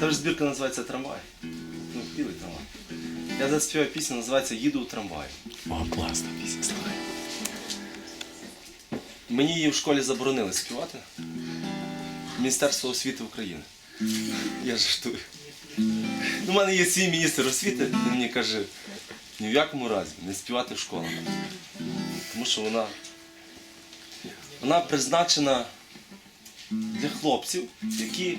Та ж збірка називається Трамвай. Ну, білий трамвай. Я заспіваю пісню, називається Їду у трамваї. О, класна пісня, слухай. Мені її в школі заборонили співати. Міністерство освіти України. Я жартую. Ну, У мене є свій міністр освіти, він мені каже, ні в якому разі не співати в школах. Тому що вона, вона призначена для хлопців, які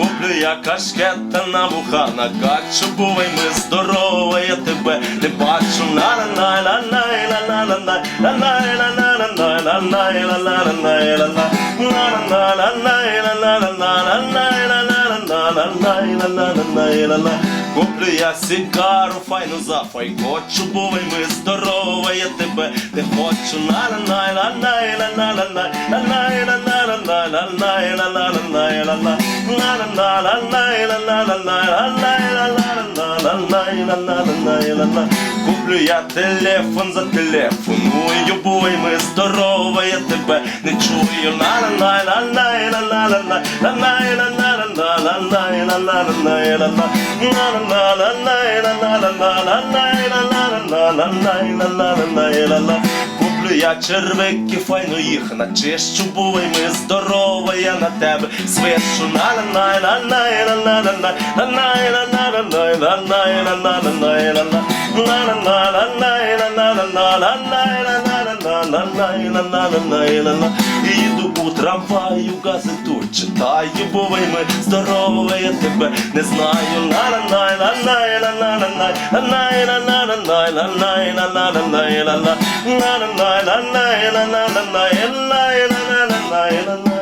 Куплю я кашкета на вуха на качу, бувай ми здорова, я тебе не бачу. на на на на на на на на на на на на на на на Куплю я сигару, файну за файкочу, бувай ми здорова, я тебе не хочу. на на на на на на на на на на на на на на на на на на на Куплю я телефон за телефоную, бой ми здорова, я тебе не чую. на на на на Куплю я червики, файно їх начищу, бувай ми здорова, я на тебе свишу. на на на на на на на на на на на Їду у трамваю, газету читаю, бувай ми здорова, я тебе не знаю. на на на la la la la la